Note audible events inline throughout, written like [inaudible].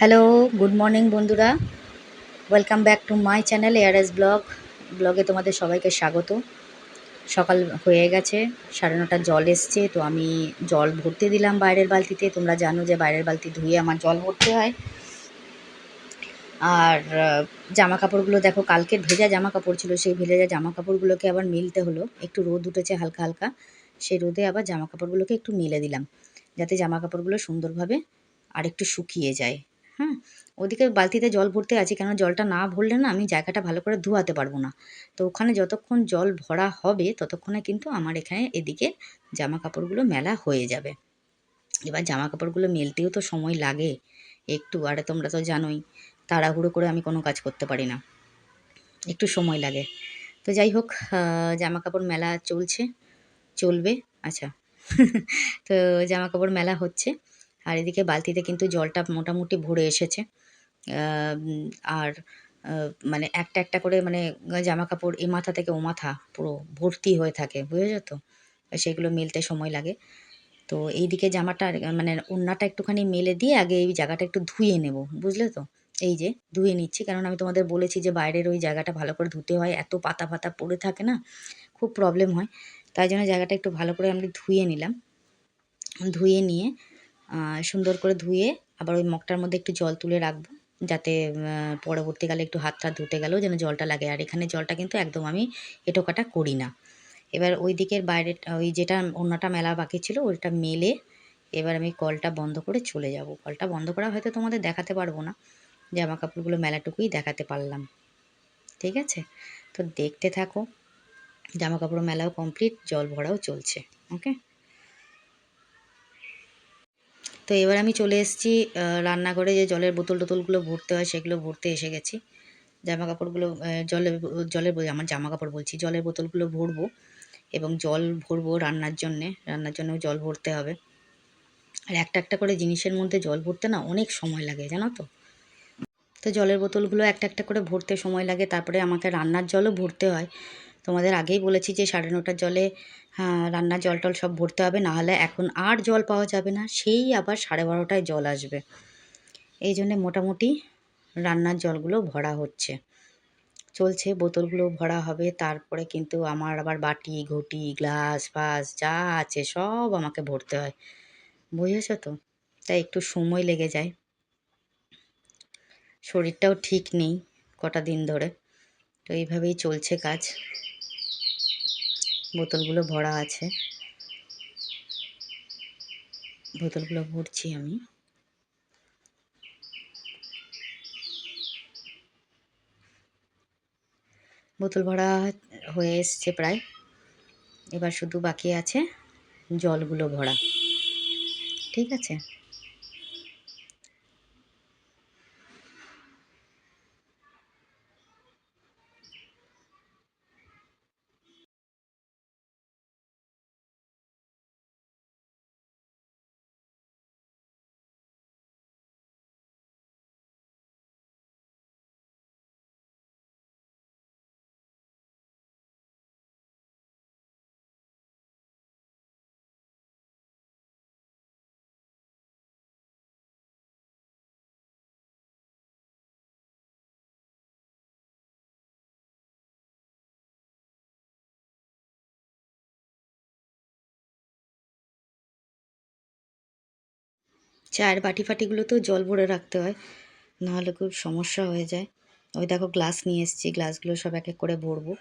Hello good morning বন্ধুরা। Welcome back to my channel ARS blog ব্লগে তোমাদের সবাইকে স্বাগত। সকাল হয়ে গেছে, সাড়ে নটার জল এসছে, তো আমি জল ভরতে দিলাম বাইরের বালতিতে। তোমরা জানো যে বাইরের বালতি ধুয়ে আমার জল ভরতে হয়। আর জামা কাপড়গুলো দেখো কালকের ভেজা জামা কাপড় ছিল, সেই ভেজা জামা কাপড়গুলোকে আবার মিলতে হলো। একটু রোদ উঠেছে হালকা হালকা, সেই রোদে আবার জামা কাপড়গুলোকে একটু মেলে দিলাম, যাতে জামা কাপড়গুলো সুন্দরভাবে আর একটু শুকিয়ে যায়। হ্যাঁ ওদিকে বালতিতে জল ভরতে আছি কেন জলটা না ভরলে না আমি জায়গাটা ভালো করে ধোয়াতে পারব না। তো ওখানে যতক্ষণ জল ভরা হবে, ততক্ষণে কিন্তু আমার এখানে এদিকে জামা কাপড়গুলো মেলা হয়ে যাবে। এবার জামা কাপড়গুলো মেলতেও তো সময় লাগে, একটু, আরে তোমরা তো জানোই, তাড়াহুড়ো করে আমি কোনো কাজ করতে পারি না। একটু সময় লাগে। তো যাই হোক জামা কাপড় মেলা চলছে, চলবে আচ্ছা। [laughs] তো জামা কাপড় মেলা হচ্ছে। আর এদিকে বালতিতে কিন্তু জলটা মোটামুটি ভরে এসেছে। আর মানে একটা একটা করে মানে জামা কাপড় এ মাথা থেকে ও মাথা পুরো ভর্তি হয়ে থাকে, বুঝেছ তো? সেগুলো মেলতে সময় লাগে। তো এইদিকে জামাটা মানে ওড়নাটা একটুখানি মেলে দিয়ে আগে এই জায়গাটা একটু ধুয়ে নেব, বুঝলে তো? এই যে, ধুয়ে নিচ্ছি। কারণ আমি তোমাদের বলেছি যে বাইরের ওই জায়গাটা ভালো করে ধুতে হয়, এত পাতা পাতা পড়ে থাকে না, খুব প্রবলেম হয়। তাই জন্য জায়গাটা একটু ভালো করে আমি ধুয়ে নিলাম। ধুয়ে নিয়ে সুন্দর করে ধুয়ে আবার ওই মগটার মধ্যে একটু জল তুলে রাখব, যাতে পরবর্তীকালে একটু হাত টাত ধুতে গেলেও যেন জলটা লাগে। আর এখানে জলটা কিন্তু একদম আমি এটোকাটা করি না। এবার ওই দিকের বাইরে, ওই যেটা অন্যটা মেলা বাকি ছিল, ওইটা মেলে এবার আমি কলটা বন্ধ করে চলে যাব। কলটা বন্ধ করা হয়তো তোমাদের দেখাতে পারব না জামা কাপড়গুলো মেলাটুকুই দেখাতে পারলাম। ঠিক আছে? তো দেখতে থাকো জামা কাপড় মেলাও কমপ্লিট, জল ভরাও চলছে। ওকে? তো এবার আমি চলে এসেছি রান্নাঘরে যে জলের বোতল টোতলগুলো ভরতে হয় সেগুলো ভরতে এসে গেছি। জামা কাপড়গুলো জলের জলের আমার জামা কাপড় বলছি, জলের বোতলগুলো ভরবো এবং জল ভরবো রান্নার জন্যে, রান্নার জন্যও জল ভরতে হবে। আর একটা একটা করে জিনিসের মধ্যে জল ভরতে না অনেক সময় লাগে, জানো তো? তো জলের বোতলগুলো একটা একটা করে ভরতে সময় লাগে, তারপরে আমাকে রান্নার জলও ভরতে হয়। তোমাদের আগেই বলেছি যে সাড়ে নটার জলে হ্যাঁ, রান্নার জল টল সব ভরতে হবে নাহলে এখন আর জল পাওয়া যাবে না সেই আবার সাড়ে বারোটায় জল আসবে। এই জন্যে মোটামুটি রান্নার জলগুলো ভরা হচ্ছে। চলছে বোতলগুলো ভরা হবে তারপরে কিন্তু আমার আবার বাটি ঘটি গ্লাস ফাস যা আছে সব আমাকে ভরতে হয়। বুঝেছ তো? তাই একটু সময় লেগে যায়। শরীরটাও ঠিক নেই কটা দিন ধরে। তো এইভাবেই চলছে কাজ। বোতলগুলো ভরা আছে। বোতলগুলো ভরছি আমি। বোতল ভরা হয়ে এসছে প্রায়। এবার শুধু বাকি আছে জলগুলো ভরা। ঠিক আছে? চায়ের বাটি ফাটিগুলোতেও জল ভরে রাখতে হয়, নাহলে খুব সমস্যা হয়ে যায়। ওই দেখো গ্লাস নিয়ে এসেছি, গ্লাসগুলো সব এক এক করে ভরবো।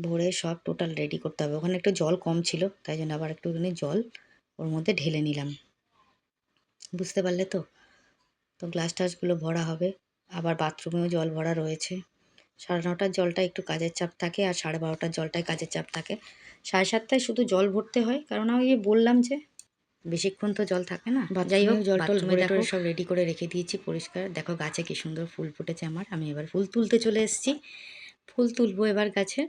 ভরে সব টোটাল রেডি করতে হবে। ওখানে একটু জল কম ছিল, তাই জন্য আবার একটুখানি জল ওর মধ্যে ঢেলে নিলাম। বুঝতে পারলে তো? তো গ্লাস টাসগুলো ভরা হবে। আবার বাথরুমেও জল ভরা রয়েছে। সাড়ে নটার জলটা একটু কাজের চাপ থাকে আর সাড়ে বারোটার জলটায় কাজের চাপ থাকে। সাড়ে সাতটায় শুধু জল ভরতে হয়, কারণ আমি বললাম যে বেশিক্ষণ তো জল থাকে না। যাই হোক জল টল সব রেডি করে রেখে দিয়েছি পরিষ্কার। দেখো গাছে কি সুন্দর ফুল ফুটেছে আমার। আমি এবার ফুল তুলতে চলে এসেছি। ফুল তুলবো এবার গাছে।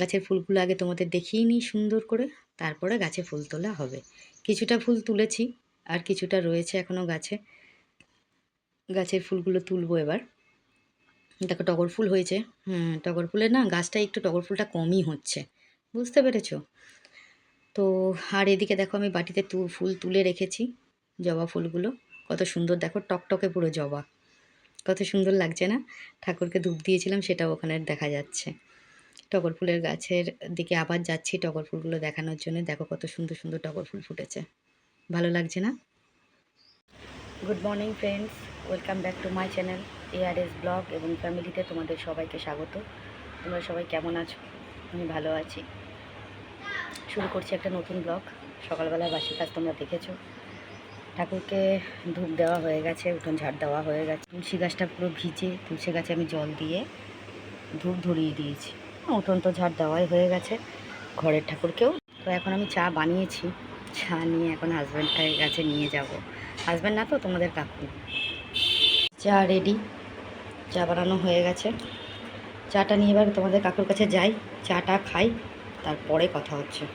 গাছের ফুলগুলো আগে তোমাদের দেখিয়ে নিই সুন্দর করে। তারপরে গাছে ফুল তোলা হবে। কিছুটা ফুল তুলেছি আর কিছুটা রয়েছে এখনও গাছে। গাছের ফুলগুলো তুলবো এবার। দেখো টগর ফুল হয়েছে। হুম টগর ফুলের না গাছটা একটু টগর ফুলটা কমই হচ্ছে। বুঝতে পেরেছ? তো আর এদিকে দেখো আমি বাটিতে তু, ফুল তুলে রেখেছি, জবা ফুলগুলো। কত সুন্দর দেখো, টকটকে পুরো জবা। কত সুন্দর লাগছে না? ঠাকুরকে ধূপ দিয়েছিলাম, সেটাও ওখানে দেখা যাচ্ছে। টগর ফুলের গাছের দিকে আবার যাচ্ছি টগর ফুলগুলো দেখানোর জন্য। দেখো কত সুন্দর সুন্দর টগর ফুল ফুটেছে। ভালো লাগছে না? Good morning friends welcome back to my channel ARS blog এবং ফ্যামিলিতে তোমাদের সবাইকে স্বাগত। তোমরা সবাই কেমন আছো? আমি ভালো আছি। শুরু করছি একটা নতুন ব্লগ। সকালবেলা বাসি কাজ তোমরা দেখেছ। ঠাকুরকে ধূপ দেওয়া হয়ে গেছে, উঠোন ঝাড় দেওয়া হয়ে গেছে। তুলসী গাছটা পুরো ভিজে, তুলসী গাছে আমি জল দিয়ে ধূপ ধরিয়ে দিয়েছি। উঠোন তো ঝাড় দেওয়াই হয়ে গেছে, ঘরের ঠাকুরকেও। তো এখন আমি চা বানিয়েছি। চা নিয়ে এখন হাজব্যান্ডের কাছে নিয়ে যাব। হাজব্যান্ড না তো, তোমাদের কাকু। চা রেডি চা বানানো হয়ে গেছে। চাটা নিয়ে এবার তোমাদের কাকুর কাছে যাই, চাটা খাই। তারপরে কথা হচ্ছে।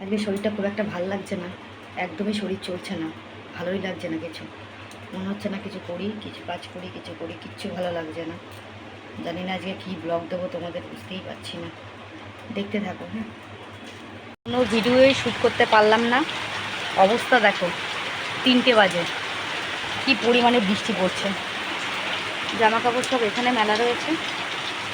আজকে শরীরটা খুব একটা ভালো লাগছে না। একদমই শরীর চলছে না। ভালোই লাগছে না কিছু। মনে হচ্ছে না কিছু করি, কিছু কাজ করি, কিছু করি, কিচ্ছু ভালো লাগছে না। জানি না আজকে কী ব্লগ দেবো, তোমাদের বুঝতেই পারছি না। দেখতে থাকো হ্যাঁ। কোনো ভিডিওই শ্যুট করতে পারলাম না। অবস্থা দেখো, তিনটে বাজে। কি পরিমাণে বৃষ্টি পড়ছে। জামা কাপড় সব এখানে মেলা রয়েছে।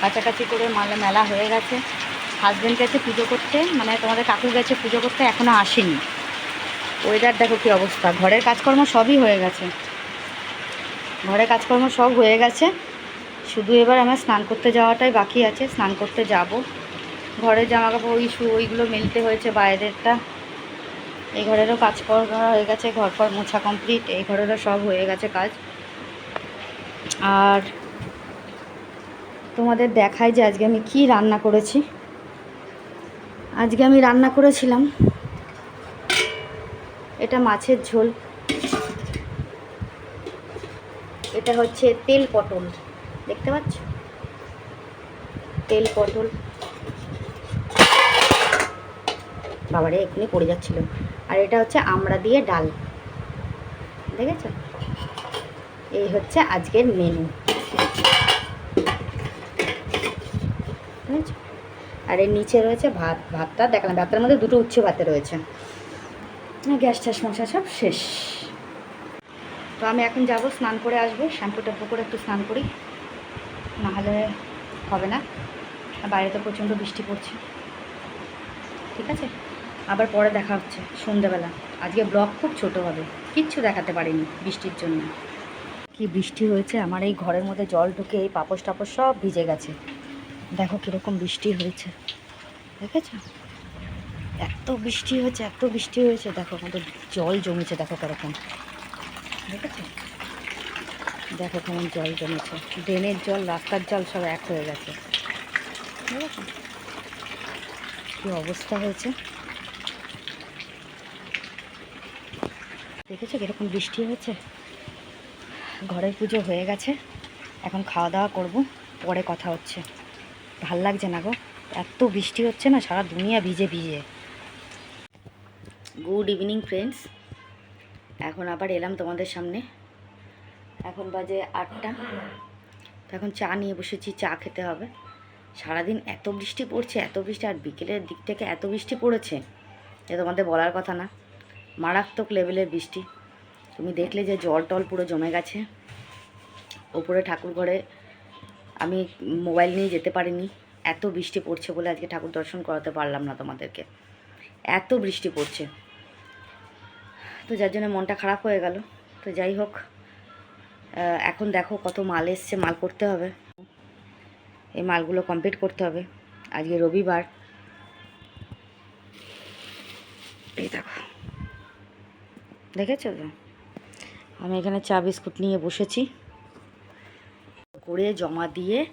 কাছাকাছি করে মালা মেলা হয়ে গেছে। হাজব্যান্ড গেছে পুজো করতে মানে তোমাদের কাকুর গেছে পুজো করতে এখনও আসেনি। ওয়েদার দেখো কী অবস্থা। ঘরের কাজকর্ম সবই হয়ে গেছে। ঘরের কাজকর্ম সব হয়ে গেছে। শুধু এবার আমার স্নান করতে যাওয়াটাই বাকি আছে, স্নান করতে যাব। ঘরের জামা কাপড় ওই শু ওইগুলো মেলতে হয়েছে বাইরেরটা। এই ঘরেরও কাজ করা হয়ে গেছে ঘর পর মোছা কমপ্লিট এই ঘরেরও সব হয়ে গেছে কাজ। আর তোমাদের দেখাই যে আজকে আমি কি রান্না করেছি। আজকে আমি রান্না করেছিলাম। এটা মাছের ঝোল। এটা হচ্ছে তেল পটল। দেখতে পাচ্ছ? তেল পটল। বাবারে, এক্ষুনি পড়ে যাচ্ছিল। আর এটা হচ্ছে আমড়া দিয়ে ডাল। দেখেছ? এই হচ্ছে আজকের মেনু বুঝেছ আর এর নিচে রয়েছে ভাত ভাতটা দেখলাম ভাতের মধ্যে দুটো উচ্চ ভাতে রয়েছে। না, গ্যাস ট্যাস মশা সব শেষ। তো আমি এখন যাব স্নান করে আসব শ্যাম্পু ট্যাম্পু করে একটু স্নান করি। নাহলে হবে না। বাইরে তো প্রচণ্ড বৃষ্টি পড়ছে। ঠিক আছে? আবার পরে দেখা হচ্ছে সন্ধ্যেবেলা। আজকে ব্লগ খুব ছোট হবে। কিচ্ছু দেখাতে পারিনি বৃষ্টির জন্য। কি বৃষ্টি হয়েছে আমার এই ঘরের মধ্যে জল ঢুকে এই পাপস টাপস সব ভিজে গেছে। দেখো কীরকম বৃষ্টি হয়েছে। দেখেছ? এত বৃষ্টি হয়েছে, এত বৃষ্টি হয়েছে। দেখো আমাদের জল জমেছে, দেখো কীরকম। দেখেছ? দেখো কেমন জল জমেছে। ড্রেনের জল, রাস্তার জল সব এক হয়ে গেছে। দেখেছ? কী অবস্থা হয়েছে? দেখেছ কীরকম বৃষ্টি হয়েছে? ঘরের পুজো হয়ে গেছে। এখন খাওয়া দাওয়া করব, পরে কথা হচ্ছে। ভালো লাগছে না গো। এত বৃষ্টি হচ্ছে না, সারা দুনিয়া ভিজে ভিজে। গুড ইভিনিং ফ্রেন্ডস এখন আবার এলাম তোমাদের সামনে। এখন বাজে আটটা। এখন চা নিয়ে বসেছি, চা খেতে হবে। সারাদিন এত বৃষ্টি পড়ছে, এত বৃষ্টি, আর বিকেলের দিক থেকে এত বৃষ্টি পড়েছে যে তোমাদের বলার কথা না। মারাত্মক লেভেলের বৃষ্টি। তুমি দেখলে যে জল টল পুরো জমে গেছে। ওপরে ঠাকুর ঘরে আমি মোবাইল নিয়ে যেতে পারিনি। এত বৃষ্টি পড়ছে বলে আজকে ঠাকুর দর্শন করাতে পারলাম না তোমাদেরকে। এত বৃষ্টি পড়ছে। তো যার জন্য মনটা খারাপ হয়ে গেল। তো যাই হোক এখন দেখো কত মাল এসছে, মাল করতে হবে। এই মালগুলো কমপ্লিট করতে হবে। আজকে রবিবার। এই দেখো। দেখেছ তো? আমি এখানে চা বিস্কুট নিয়ে বসেছি। করে জমা দিয়ে,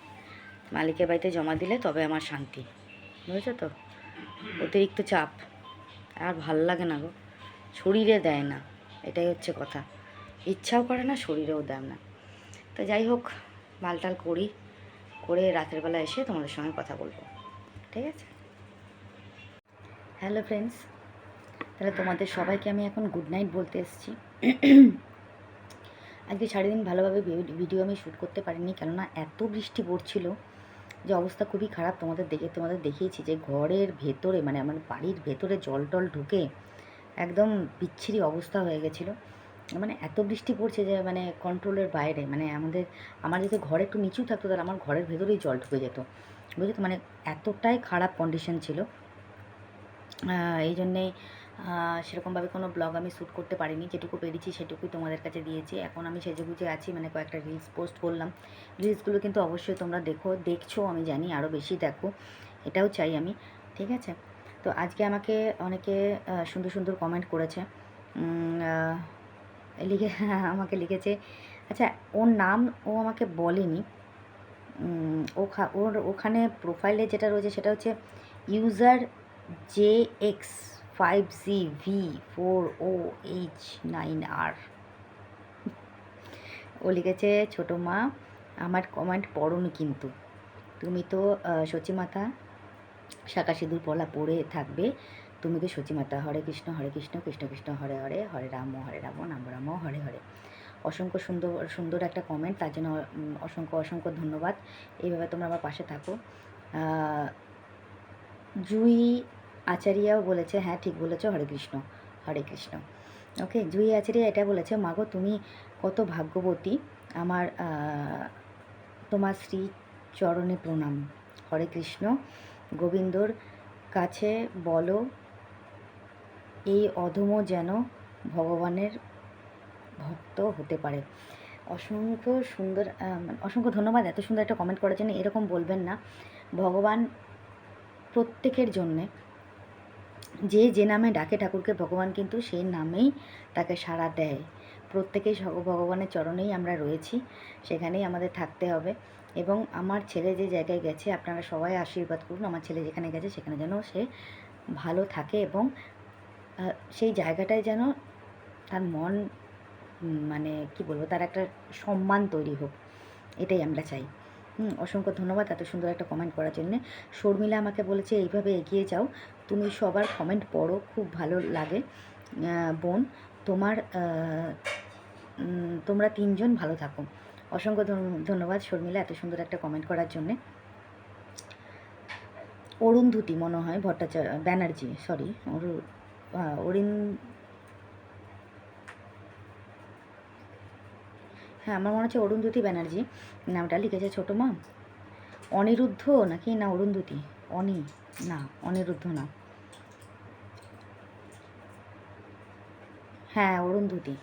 মালিকের বাড়িতে জমা দিলে তবে আমার শান্তি। বুঝেছ তো? অতিরিক্ত চাপ। আর ভালো লাগে না গো। শরীরে দেয় না। এটাই হচ্ছে কথা। ইচ্ছাও করে না, শরীরেও দেয় না। তো যাই হোক, মালটাল করি। করে রাতের বেলা এসে তোমাদের সঙ্গে কথা বলব। ঠিক আছে? হ্যালো ফ্রেন্ডস, তাহলে তোমাদের সবাইকে আমি এখন গুড নাইট বলতে এসেছি। আজকে সারাদিন ভালোভাবে ভিডিও আমি শ্যুট করতে পারিনি, কেননা এত বৃষ্টি পড়ছিল যে অবস্থা খুবই খারাপ তোমাদের দেখে, তোমাদের দেখিয়েছি যে ঘরের ভেতরে মানে আমার বাড়ির ভেতরে জল টল ঢুকে একদম বিচ্ছিরি অবস্থা হয়ে গেছিল। মানে এত বৃষ্টি পড়ছে যে মানে কন্ট্রোলের বাইরে মানে আমাদের, আমার যদি ঘরে একটু নিচু থাকতো, তাহলে আমার ঘরের ভেতরেই জল ঢুকে যেত। বুঝলি তো? মানে এতটাই খারাপ কন্ডিশন ছিল। এই জন্যেই সেরকমভাবে কোনো ব্লগ আমি শ্যুট করতে পারিনি। যেটুকু পেরেছি সেটুকুই তোমাদের কাছে দিয়েছি। এখন আমি সেজে গুজে আছি মানে কয়েকটা রিলস পোস্ট করলাম। রিলসগুলো কিন্তু অবশ্যই তোমরা দেখো দেখছ আমি জানি আরও বেশি দেখো। এটাও চাই আমি ঠিক আছে? তো আজকে আমাকে অনেকে সুন্দর সুন্দর কমেন্ট করেছে। লিখে [laughs] আমাকে লিখেছে আচ্ছা ওর নাম ও আমাকে বলেনি। উম, ও খা- ওর ওখানে প্রোফাইলে যেটা রয়েছে সেটা হচ্ছে user J X five G V four O H nine R O লিখেছে, ছোটো মা, আমার কমেন্ট পড়োনি কিন্তু। তুমি তো সচিমাতা শাঁকা সিঁদুর পলা পড়ে থাকবে। তুমি তো সচিমাতা হরে কৃষ্ণ হরে কৃষ্ণ কৃষ্ণ কৃষ্ণ, হরে হরে হরে রাম হরে রাম রাম রাম, হরে হরে। অসংখ্য সুন্দর সুন্দর একটা কমেন্ট, তার জন্য অসংখ্য অসংখ্য ধন্যবাদ। এইভাবে তোমরা আমার পাশে থাকো। জুই আচারিয়াও বলেছে হ্যাঁ ঠিক বলেছ, হরে কৃষ্ণ হরে কৃষ্ণ। ওকে জুই আচারিয়া এটা বলেছে, মাগো, তুমি কত ভাগ্যবতী, আমার তোমার শ্রী চরণে প্রণাম। হরে কৃষ্ণ, গোবিন্দর কাছে বলো, এই অধম যেন ভগবানের ভক্ত হতে পারে। অসংখ্য সুন্দর অসংখ্য ধন্যবাদ, এত সুন্দর একটা কমেন্ট করার জন্য, এরকম বলবেন না। ভগবান প্রত্যেকের জন্যে যে যে নামে ডাকে ঠাকুরকে, ভগবান কিন্তু সেই নামেই তাকে সাড়া দেয়। প্রত্যেকেই ভগবানের চরণেই আমরা রয়েছি, সেখানেই আমাদের থাকতে হবে। এবং আমার ছেলে যে জায়গায় গেছে, আপনারা সবাই আশীর্বাদ করুন, আমার ছেলে যেখানে গেছে, সেখানে যেন সে ভালো থাকে এবং সেই জায়গাটায় যেন তার মন মানে কি বলব, তার একটা সম্মান তৈরি হোক, এটাই আমরা চাই। হুম, অসংখ্য ধন্যবাদ এত সুন্দর একটা কমেন্ট করার জন্য। শর্মিলা আমাকে বলেছে, এইভাবে এগিয়ে যাও তুমি সবার কমেন্ট পড়ো, খুব ভালো লাগে। বোন, তোমার তোমরা তিনজন ভালো থাকো। অসংখ্য ধন্যবাদ শর্মিলা এত সুন্দর একটা কমেন্ট করার জন্যে। অরুন্ধুতি মনে হয়, ভট্টাচার্য, ব্যানার্জি সরি অরিন হ্যাঁ আমার মনে হচ্ছে অরুন্ধতী ব্যানার্জি, নামটা লিখেছে ছোটো মা। অনিরুদ্ধ নাকি? না, অরুন্ধতী। অনি, না, অনিরুদ্ধ না। হ্যাঁ অরুন্ধুতি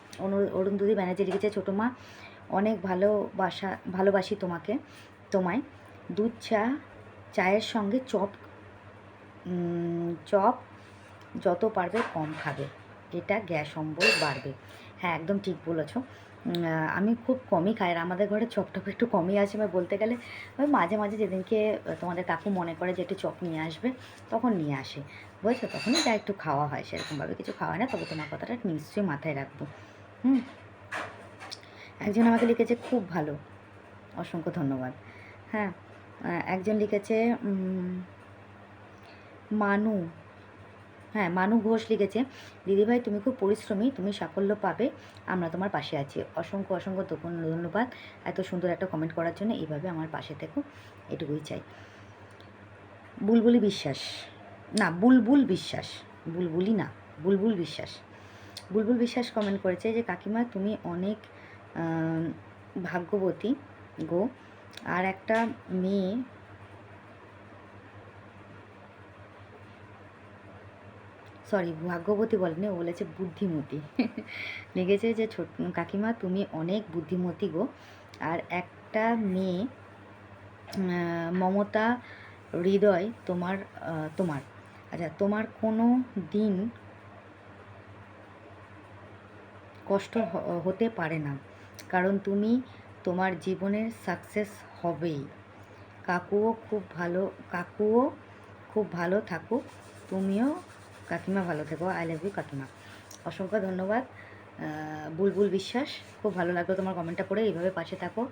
অরুন্ধুতি ব্যানার্জি লিখেছে, ছোটো মা, অনেক ভালোবাসা ভালোবাসি তোমাকে, তোমায়। দুধ, চা, চায়ের সঙ্গে চপ চপ যত পারবে কম খাবে। এটা গ্যাস অম্বল বাড়বে। হ্যাঁ একদম ঠিক বলেছ। আমি খুব কমই খাই আর আমাদের ঘরে চপ টপ একটু কমই আসে মানে বলতে গেলে ওই মাঝে মাঝে যেদিনকে তোমাদের কাকু মনে করে যে একটু চপ নিয়ে আসবে, তখন নিয়ে আসে। বুঝছ? তখনই যা একটু খাওয়া হয়, সেরকমভাবে কিছু খাওয়া না, তবে তোমার কথাটা নিশ্চয়ই মাথায় রাখব। হুম? একজন আমাকে লিখেছে, খুব ভালো। অসংখ্য ধন্যবাদ। হ্যাঁ একজন লিখেছে মানু হ্যাঁ মানু ঘোষ লিখেছে, দিদিভাই, তুমি খুব পরিশ্রমী, তুমি সাফল্য পাবে, আমরা তোমার পাশে আছি। অসংখ্য অসংখ্য ধন্য- ধন্যবাদ। এত সুন্দর একটা কমেন্ট করার জন্য এইভাবে আমার পাশে থেকো, এটুকুই চাই। বুলবুলি বিশ্বাস, না, বুলবুল বিশ্বাস, বুলবুলি না, বুলবুল বিশ্বাস। বুলবুল বিশ্বাস কমেন্ট করেছে যে, কাকিমা, তুমি অনেক ভাগ্যবতী গো, আর একটা মেয়ে সরি ভাগ্যবতী বলেনি, ও বলেছে বুদ্ধিমতী। লিখেছে যে, ছোট কাকিমা, তুমি অনেক বুদ্ধিমতী গো। আর একটা মেয়ে মমতা হৃদয় তোমার তোমার। আচ্ছা তোমার কোনো দিন কষ্ট হতে পারে না। কারণ তুমি তোমার জীবনের সাকসেস হবেই। কাকুও খুব ভালো কাকুও খুব ভালো থাকুক। তুমিও কাকিমা ভালো থেকো আই লাভ ইউ কাকিমা। অসংখ্য ধন্যবাদ বুলবুল বিশ্বাস, খুব ভালো লাগল তোমার কমেন্টটা পড়ে, এইভাবে পাশে থাকো।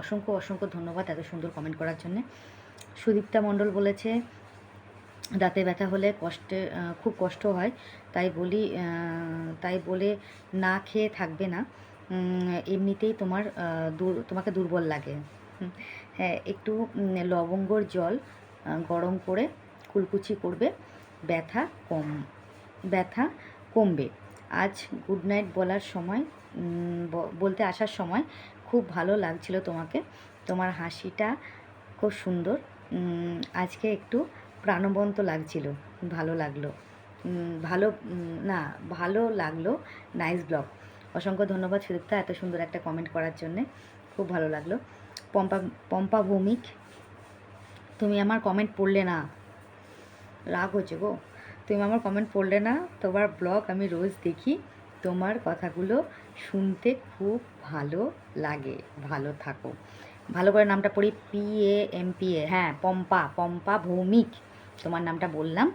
অসংখ্য অসংখ্য ধন্যবাদ এত সুন্দর কমেন্ট করার জন্যে। সুদীপ্তা মণ্ডল বলেছে, দাঁতে ব্যথা হলে কষ্টে খুব কষ্ট হয়, তাই বলি তাই বলে না খেয়ে থাকবে না। এমনিতেই তোমার তোমাকে দুর্বল লাগে। হ্যাঁ একটু লবঙ্গর জল গরম করে কুলকুচি করবে। ব্যথা কম, ব্যথা কমবে। আজ গুড নাইট বলার সময় বলতে আসার সময় খুব ভালো লাগছিল তোমাকে। তোমার হাসিটা খুব সুন্দর। আজকে একটু প্রাণবন্ত লাগছিল, ভালো লাগল। ভালো না, ভালো লাগল নাইস ব্লগ অসংখ্য ধন্যবাদ সুদীপ্তা এত সুন্দর একটা কমেন্ট করার জন্যে। খুব ভালো লাগল। পম্পা পম্পা ভৌমিক, তুমি আমার কমেন্ট পড়লে না। রাগ হচ্ছে গো। তুমি আমার কমেন্ট পড়লে না, তোমার ব্লগ আমি রোজ দেখি, তোমার কথাগুলো শুনতে খুব ভালো লাগে। ভালো থাকো। ভালো করে নামটা পড়ি P A M P A হ্যাঁ পম্পা পম্পা ভৌমিক। তোমার নামটা বললাম।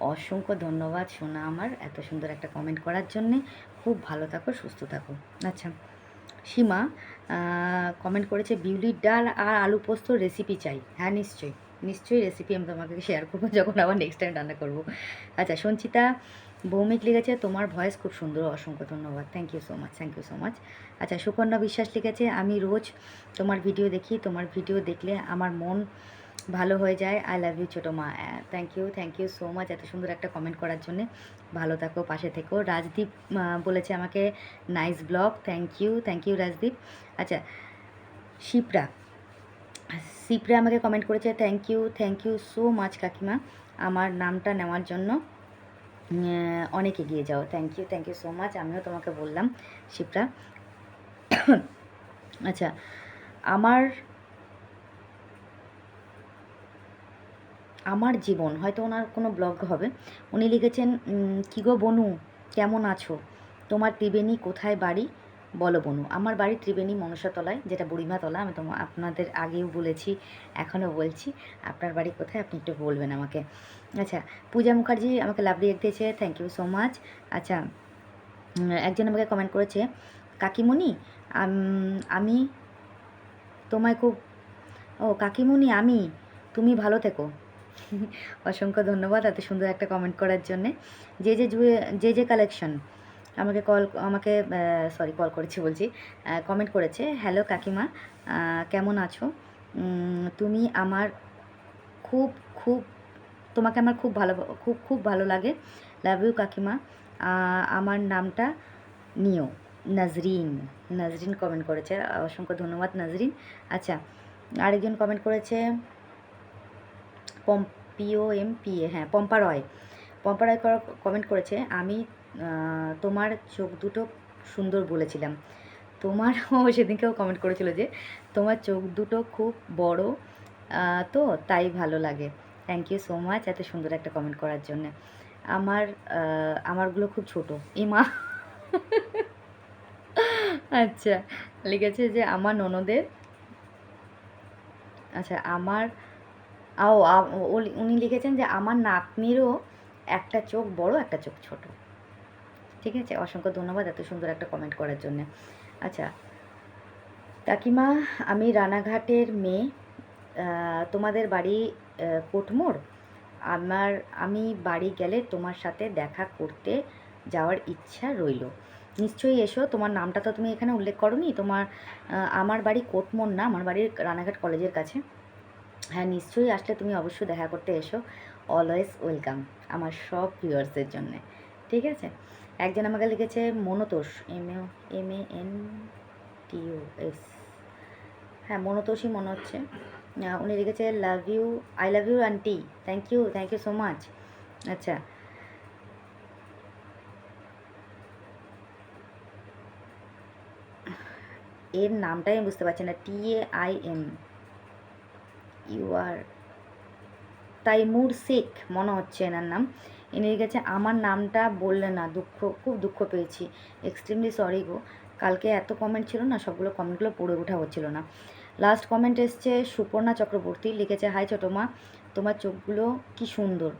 অসংখ্য ধন্যবাদ সোনা আমার, এত সুন্দর একটা কমেন্ট করার জন্যে। খুব ভালো থাকো, সুস্থ থাকো। আচ্ছা সীমা কমেন্ট করেছে, বিউলির ডাল আর আলু পোস্ত রেসিপি চাই। হ্যাঁ নিশ্চয়ই। নিশ্চয়ই রেসিপি আমি তোমাকে শেয়ার করব যখন আবার নেক্সট টাইম রান্না করব। আচ্ছা সঞ্চিতা, ভৌমিক লিখেছে, তোমার ভয়েস খুব সুন্দর, অসংখ্য ধন্যবাদ। Thank you so much thank you so much আচ্ছা সুকন্যা বিশ্বাস লিখেছে, আমি রোজ তোমার ভিডিও দেখি, তোমার ভিডিও দেখলে আমার মন ভালো হয়ে যায়। আই লাভ ইউ ছোটো মা। Thank you thank you so much এত সুন্দর একটা কমেন্ট করার জন্য। ভালো থাকো, পাশে থেকো। রাজদীপ বলেছে আমাকে nice blog thank you thank you Rajdeep. আচ্ছা শিপ্রা শিপ্রা আমাকে কমেন্ট করেছে thank you thank you so much কাকিমা। আমার নামটা নেওয়ার জন্য অনেক এগিয়ে যাও। Thank you thank you so much আমিও তোমাকে বললাম শিপ্রা আচ্ছা আমার আমার জীবন, হয়তো ওনার কোনো ব্লগ হবে, উনি লিখেছেন কি গো বনু, কেমন আছো? তোমার ত্রিবেণী কোথায় বাড়ি? বলো বনু, আমার বাড়ি ত্রিবেণী মনসাতলায় যেটা বুড়িমাতলা আমি তোমার আপনাদের আগেও বলেছি, এখনও বলছি, আপনার বাড়ি কোথায় আপনি একটু বলবেন আমাকে। আচ্ছা পূজা মুখার্জি আমাকে লাভ রিয়েক্ট দিয়েছে থ্যাংক ইউ সো মাচ আচ্ছা একজন আমাকে কমেন্ট করেছে, কাকিমণি, আমি তোমায় খুব ও, কাকিমণি, আমি, তুমি ভালো থেকো। [laughs] অসংখ্য ধন্যবাদ এত সুন্দর একটা কমেন্ট করার জন্যে। যে যে জুয়ে, যে যে কালেকশন আমাকে কল আমাকে সরি কল করেছি বলছি। কমেন্ট করেছে হ্যালো কাকিমা কেমন আছো? তুমি আমার খুব খুব, তোমাকে আমার খুব ভালো, খুব খুব ভালো লাগে। লাভ ইউ কাকিমা। আমার নামটা নিও, নাজরিন। নাজরিন কমেন্ট করেছে, অসংখ্য ধন্যবাদ নাজরিন। আচ্ছা আরেকজন কমেন্ট করেছে, পম্পিও এম পি এ হ্যাঁ পম্পা রয়। পম্পা রয় কমেন্ট করেছে, আমি তোমার চোখ দুটো সুন্দর বলেছিলাম। তোমার ও [laughs] সেদিনকেও কমেন্ট করেছিল যে, তোমার চোখ দুটো খুব বড় তো তাই ভালো লাগে। থ্যাংক ইউ সো মাচ এত সুন্দর একটা কমেন্ট করার জন্য। আমার আমারগুলো খুব ছোট। ইমা [laughs] আচ্ছা লিখেছে যে, আমার ননদের আচ্ছা আমার ও- উনি লিখেছেন যে, আমার নাতনিরও একটা চোখ বড়, একটা চোখ ছোট। ঠিক আছে? অসংখ্য ধন্যবাদ এত সুন্দর একটা কমেন্ট করার জন্য। আচ্ছা কাকিমা, আমি রানাঘাটের মেয়ে। তোমাদের বাড়ি কোটমোড়? আমার, আমি বাড়ি গেলে তোমার সাথে দেখা করতে যাওয়ার ইচ্ছা রইল। নিশ্চয়ই এসো, তোমার নামটা তো তুমি এখানে উল্লেখ করনি। তোমার আমার বাড়ি কোটমোড় না, আমার বাড়ির রানাঘাট কলেজের কাছে। হ্যাঁ নিশ্চয়ই আসলে তুমি অবশ্যই দেখা করতে এসো। অলওয়েজ ওয়েলকাম আমার সব ভিউয়ার্সদের জন্যে। ঠিক আছে? একজন আমাকে লিখেছে Monotosh M A M A N T U S হ্যাঁ মনোতোষই মনে হচ্ছে। উনি লিখেছে love you I love you aunty thank you thank you so much আচ্ছা। এর নামটাই আমি বুঝতে পারছি না। T A I M U R Taimur Sheikh মনে হচ্ছে এনার নাম। ইনি লিখেছে আমার নামটা বললে না, দুঃখ, খুব দুঃখ পেয়েছি। এক্সট্রিমলি সরি গো। কালকে এত কমেন্ট ছিল না, সবগুলো কমেন্টগুলো পড়ে ওঠা হচ্ছিল না। লাস্ট কমেন্ট এসছে সুপর্ণা চক্রবর্তী, লিখেছে হাই ছোটো মা তোমার চোখগুলো কি সুন্দর।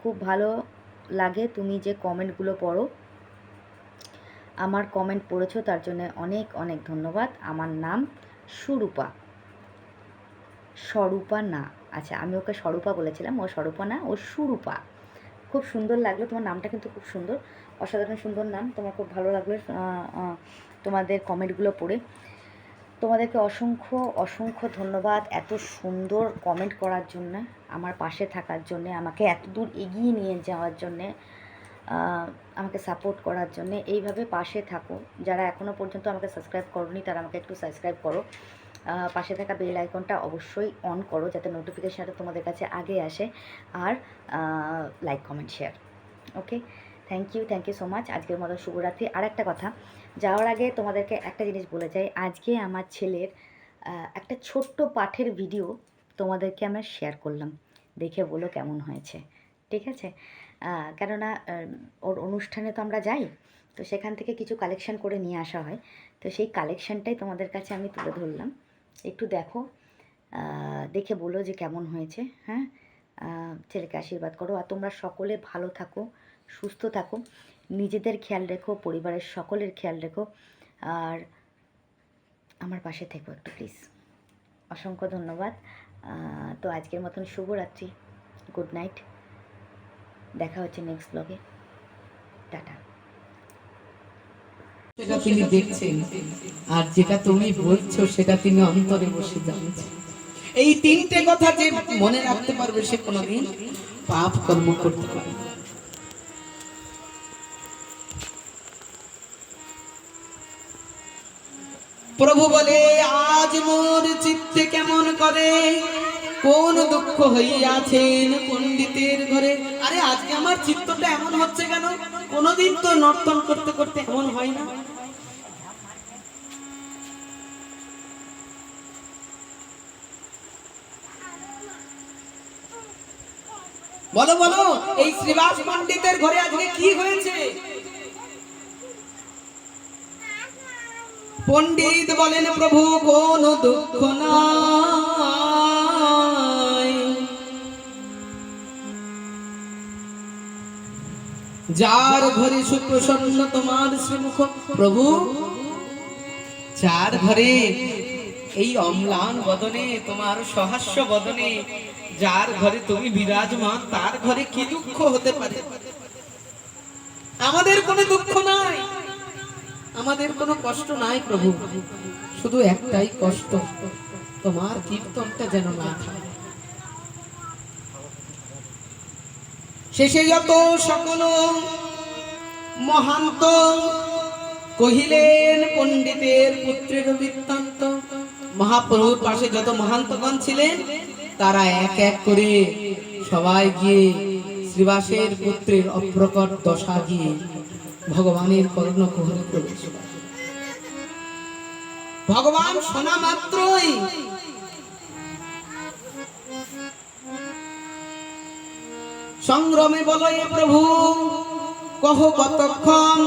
খুব ভালো লাগে তুমি যে কমেন্টগুলো পড়ো। আমার কমেন্ট পড়েছো, তার জন্য অনেক অনেক ধন্যবাদ। আমার নাম সুরূপা। স্বরূপা না। আচ্ছা আমি ওকে স্বরূপা বলেছিলাম। ও স্বরূপা না, ও সুরূপা। খুব সুন্দর লাগল। তোমার নামটা কিন্তু খুব সুন্দর। অসাধারণ সুন্দর নাম। তোমার খুব ভালো লাগল তোমাদের কমেন্টগুলো পড়ে। তোমাদেরকে অসংখ্য অসংখ্য ধন্যবাদ এত সুন্দর কমেন্ট করার জন্য, আমার পাশে থাকার জন্যে, আমাকে এত দূর এগিয়ে নিয়ে যাওয়ার জন্যে আমাকে সাপোর্ট করার জন্য। এইভাবে পাশে থাকো। যারা এখনও পর্যন্ত আমাকে সাবস্ক্রাইব করনি, তারা আমাকে একটু সাবস্ক্রাইব করো। পাশে থাকা বেল আইকনটা অবশ্যই অন করো যাতে নোটিফিকেশানটা তোমাদের কাছে আগে আসে। আর like comment share okay thank you thank you so much আজকের মতো শুভরাত্রি। আর একটা কথা, যাওয়ার আগে তোমাদেরকে একটা জিনিস বলে যাই। আজকে আমার ছেলের একটা ছোট্ট পাঠের ভিডিও তোমাদেরকে আমরা শেয়ার করলাম। দেখে বলো কেমন হয়েছে, ঠিক আছে? কেননা ওর অনুষ্ঠানে তো আমরা যাই, তো সেখান থেকে কিছু কালেকশন করে নিয়ে আসা হয়। তো সেই কালেকশনটাই তোমাদের কাছে আমি তুলে ধরলাম। একটু দেখো দেখে বলো যে কেমন হয়েছে হ্যাঁ? ছেলেকে আশীর্বাদ করো। আর তোমরা সকলে ভালো থাকো, সুস্থ থাকো। নিজেদের খেয়াল রেখো, পরিবারের সকলের খেয়াল রেখো। আর আমার পাশে থেকো একটু প্লিজ অসংখ্য ধন্যবাদ। তো আজকের মতন শুভরাত্রি। গুড নাইট দেখা হচ্ছে নেক্সট ব্লগে টাটা। সেটা তিনি দেখছেন। আর যেটা তুমি বলছো, সেটা তিনি অন্তরে বসে জানছেন। এই তিনটে কথা যে মনে রাখতে পারবে সে কোনোদিন পাপ কর্ম করতে পারবে প্রভু বলে, আজ মোর চিত্তে কেমন করে কোন দুঃখ হইয়াছেন পণ্ডিতের ঘরে? আরে, আজকে আমার চিত্তটা এমন হচ্ছে কেন? কোনদিন তো নর্তন করতে করতে এমন হয় না। বলো বলো, এই শ্রীবাস পণ্ডিতের ঘরে আজকে কি হয়েছে? পণ্ডিত বলেন, প্রভু, কোন দুঃখ নাই যার ঘরে সুপ্রসন্ন তোমার শ্রীমুখ প্রভু, যার ঘরে এই অম্লান বদনে, তোমার সহাস্য বদনে, যার ঘরে তুমি বিরাজমান, তার ঘরে কি দুঃখ হতে পারে? আমাদের কোনো দুঃখ নাই। আমাদের কোনো কষ্ট নাই প্রভু। শুধু একটাই কষ্ট, তোমার কীর্তনটা যেন না থাকে শেষে যত সকল মহান্ত কহিলেন, পণ্ডিতের পুত্রের বৃত্তান্ত। মহাপ্রভুর পাশে যত মহান্তগণ ছিলেন, তারা এক এক করে সবাই গিয়ে শ্রীবাসের পুত্রের অপ্রকট দশা গিয়ে ভগবানের কর্ণ কোহর করেছিল ভগবান শোনা মাত্রই সংগ্রামে বলয়ে প্রভু কহ কতক্ষণ